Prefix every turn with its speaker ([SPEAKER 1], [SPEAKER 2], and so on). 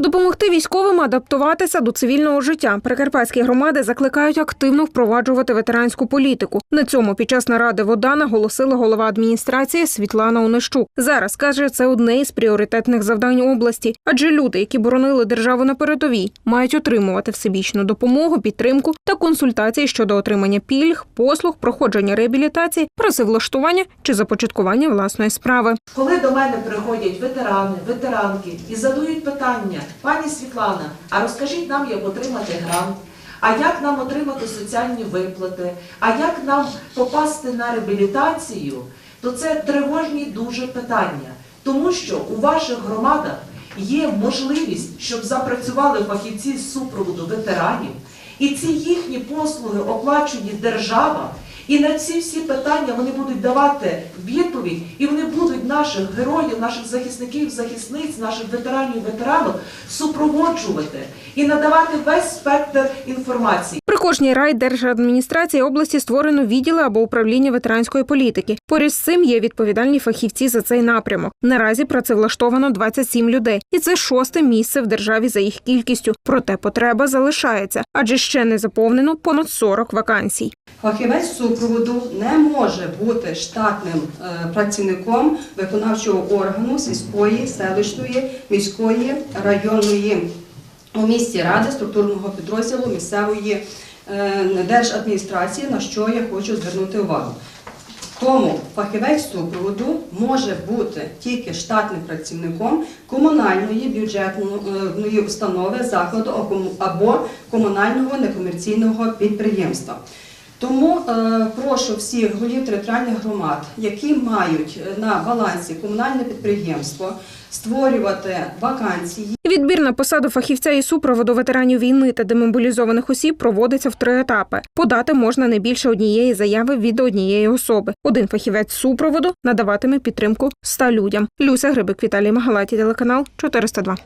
[SPEAKER 1] Допомогти військовим адаптуватися до цивільного життя. Прикарпатські громади закликають активно впроваджувати ветеранську політику. На цьому під час наради вода наголосила голова адміністрації Світлана Онищук. Зараз каже, це одне із пріоритетних завдань області, адже люди, які боронили державу на передовій, мають отримувати всебічну допомогу, підтримку та консультації щодо отримання пільг, послуг, проходження реабілітації, працевлаштування чи започаткування власної справи.
[SPEAKER 2] Коли до мене приходять ветерани, ветеранки і задають питання, пані Світлана, а розкажіть нам, як отримати грант, а як нам отримати соціальні виплати, а як нам попасти на реабілітацію, то це тривожні дуже питання. Тому що у ваших громадах є можливість, щоб запрацювали фахівці з супроводу ветеранів, і ці їхні послуги оплачує держава. І на ці всі питання вони будуть давати відповідь, і вони будуть наших героїв, наших захисників, захисниць, наших ветеранів, ветеранок супроводжувати і надавати весь спектр інформації.
[SPEAKER 1] Кожній райдержадміністрації області створено відділи або управління ветеранської політики. Поряд з цим є відповідальні фахівці за цей напрямок. Наразі працевлаштовано 27 людей, і це шосте місце в державі за їх кількістю. Проте потреба залишається, адже ще не заповнено понад 40 вакансій.
[SPEAKER 3] Фахівець супроводу не може бути штатним е, працівником виконавчого органу сільської, селищної, міської, районної у місті ради структурного підрозділу місцевої держадміністрації, на що я хочу звернути увагу. Тому фахівець супроводу може бути тільки штатним працівником комунальної бюджетної установи закладу або комунального некомерційного підприємства. Тому е, прошу всіх голів територіальних громад, які мають е, на балансі комунальне підприємство, створювати вакансії.
[SPEAKER 1] Відбір на посаду фахівця і супроводу ветеранів війни та демобілізованих осіб проводиться в три етапи. Подати можна не більше однієї заяви від однієї особи. Один фахівець супроводу надаватиме підтримку 100 людям. Люся Грибик, Віталій Магалаті, телеканал 402.